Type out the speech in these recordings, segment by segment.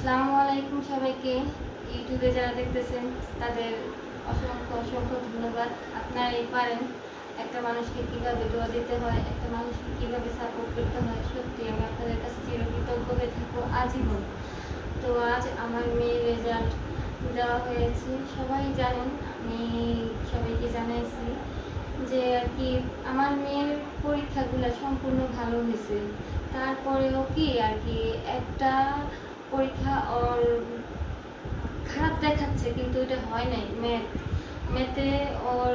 আসসালামু আলাইকুম সবাইকে। ইউটিউবে যারা দেখতেছেন, তাদের অসংখ্য অসংখ্য ধন্যবাদ। আপনারাই পারেন একটা মানুষকে কীভাবে দোয়া দিতে হয়, একটা মানুষকে কীভাবে সাপোর্ট করতে হয়, সত্যি আমি আপনাদের কাছে চিরকৃতজ্ঞ হয়ে থাকব আজীবন। তো আজ আমার মেয়ের রেজাল্ট দেওয়া হয়েছে। সবাই জানেন, আমি সবাইকে জানাইছি যে আর কি আমার মেয়ের পরীক্ষাগুলো সম্পূর্ণ ভালো হয়েছে। তারপরেও কি আর কি একটা পরীক্ষা ওর খারাপ দেখাচ্ছে, কিন্তু এটা হয় নাই ম্যাথ ম্যাথে ওর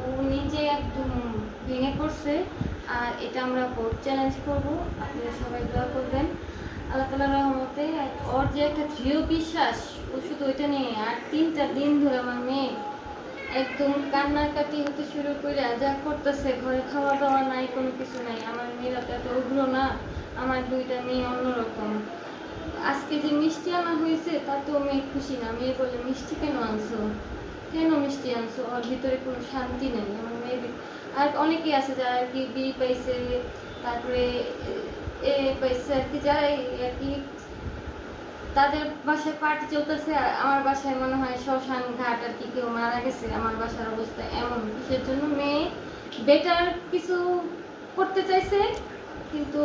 ও নিজে একদম ভেঙে পড়ছে, আর এটা আমরা বোর্ড চ্যালেঞ্জ করব, আপনারা সবাই দোয়া করবেন। আল্লাহ তালার রহমতে, ওর যে একটা দৃঢ় বিশ্বাস, ও শুধু ওইটা নিয়ে আর তিনটা দিন ধরে আমার মেয়ে একদম কান্নাকাটি হতে শুরু করে, যা করতেছে, ঘরে খাওয়া দাওয়া নাই, কোনো কিছু নাই। আমার মেয়েরা তো এত উগ্র না, আমার দুইটা মেয়ে অন্যরকম। আজকে যে মিষ্টি আনা হয়েছে তাতেও মেয়ে খুশি না। মেয়ে বলে, মিষ্টি কেন আনছো? কেন মিষ্টি আনছো? ওর ভিতরে কোনো শান্তি নেই। আমার মেয়ে আর অনেকেই আছে যারা আর কি বি পাইছে, তারপরে এ পাইছে আর কি যারা আর কি। তাদের বাসায় পার্টি চলতেছে, আর আমার বাসায় মনে হয় শ্মশান ঘাট আর কি কেউ মারা গেছে। আমার বাসার অবস্থা এমন। কিসের জন্য? মেয়ে বেটার কিছু করতে চাইছে, কিন্তু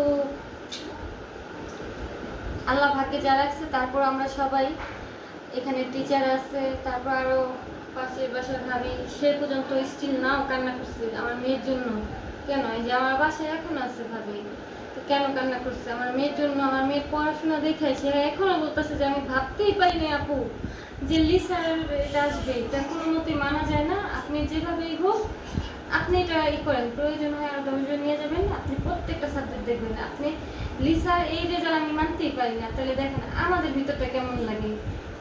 আল্লাহ ভাগ্যে যা রাখছে, তারপর আমরা সবাই এখানে টিচার আছে, তারপর আরও পাশের বাসার ভাবি, সে পর্যন্ত স্টিল নাও কান্না করছে আমার মেয়ের জন্য। কেন? এই যে আমার বাসায় এখন আছে ভাবি কেন কান্না করছে? আমার মেয়ের জন্য, আমার মেয়ের পড়াশোনা দেখে সে এখনও বলতেছে যে আমি ভাবতেই পারি না আপু। যে লিসার এটা আসবে, এটা কোনো মতে মানা যায় না। আপনি যেভাবেই হোক আপনি এটা ই করেন, প্রয়োজন হয় আরও দশজন নিয়ে যাবেন, আপনি প্রত্যেকটা সাবজেক্ট দেখবেন আপনি লিসার এই রেজাল্ট আমি মানতেই পারি না, তাহলে দেখেন আমাদের ভিতরটা কেমন লাগে?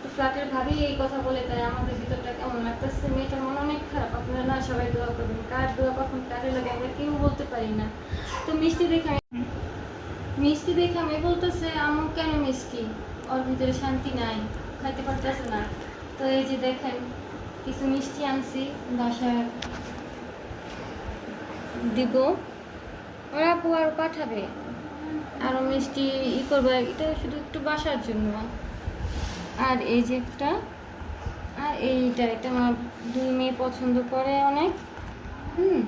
তো ফ্ল্যাটের ভাবি এই কথা বলে, তাই আমাদের ভিতরটা কেমন লাগতেছে? মেয়েটার মন অনেক খারাপ, আপনারা না সবাই দোয়া করবেন। কার দোয়া কখন কারে লাগে আমরা কেউ বলতে পারি না। তো মিষ্টি দেখে মিষ্টি দেখে আমি বলতেছে আমু কেন মিষ্টি? ওর ভিতরে শান্তি নাই, খাইতে পারতেছে না। তো এই যে দেখেন, কিছু মিষ্টি আনছি বাসায় দিব। ওরা আপু আরও পাঠাবে। আরও মিষ্টি ই করবে। এটা শুধু একটু বাসার জন্য। আর এই যে একটা, আর এইটা এটা আমার দুই মেয়ে পছন্দ করে অনেক। হুম,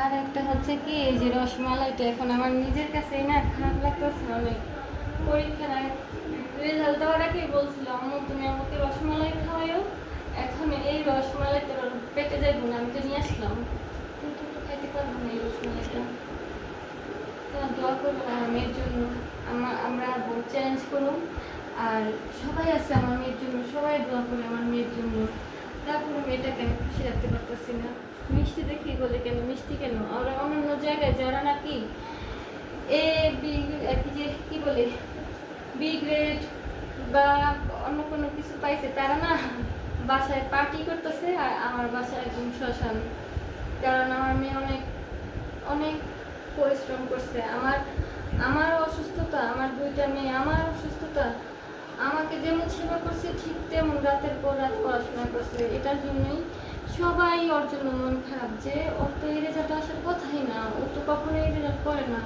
আর একটা হচ্ছে কি, এই যে রসমালাইটা এখন আমার নিজের কাছেই না, খারাপ লাগতেছে অনেক। পরীক্ষা না রেজাল্ট দেওয়ার আগেই বলছিল আম্মু, তুমি আমাকে রসমালাই খাওয়াইও এখন এই রসমালাইটা ওর পেটে যাইব না, আমি তো নিয়ে আসলাম। কিন্তু খাইতে পারব না এই রসমালাইটা তো দোয়া করব আমার মেয়ের জন্য আমার আমরা বোর্ড চ্যালেঞ্জ করুন আর সবাই আছে আমার মেয়ের জন্য সবাই দোয়া করে আমার মেয়ের জন্য তারপরে মেয়েটাকে আমি খুশি রাখতে পারতেছি না মিষ্টি দেখি বলে কেন মিষ্টি কেন আমরা অন্যান্য জায়গায় যারা নাকি এ বি আর কি যে কি বলে বি গ্রেড বা অন্য কোনো কিছু পাইছে তারা না বাসায় পার্টি করতেছে আর আমার বাসায় একদম শ্মশান। কারণ আমার মেয়ে অনেক অনেক পরিশ্রম করছে। আমার আমার অসুস্থতা, আমার দুইটা মেয়ে, আমার অসুস্থতা, আমাকে যেমন সেবা করছে, ঠিক তেমন রাতের পর রাত পড়াশোনা করছে। এটার জন্যই সবাই ওর জন্য মন খারাপ যে, ওর তো এই রেজাল্ট আসার কথাই না, ও তো কখনো এই রেজাল্ট করে না।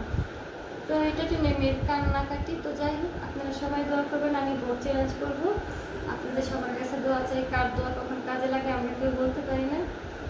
তো এটার জন্য মেয়ের কান্নাকাটি তো যাই হোক, আপনারা সবাই দোয়া করবেন, আমি বোর্ড চ্যালেঞ্জ করব। আপনাদের সবার কাছে দোয়া চাই, কার দোয়া কখন কাজে লাগে আমরা কেউ বলতে পারি না।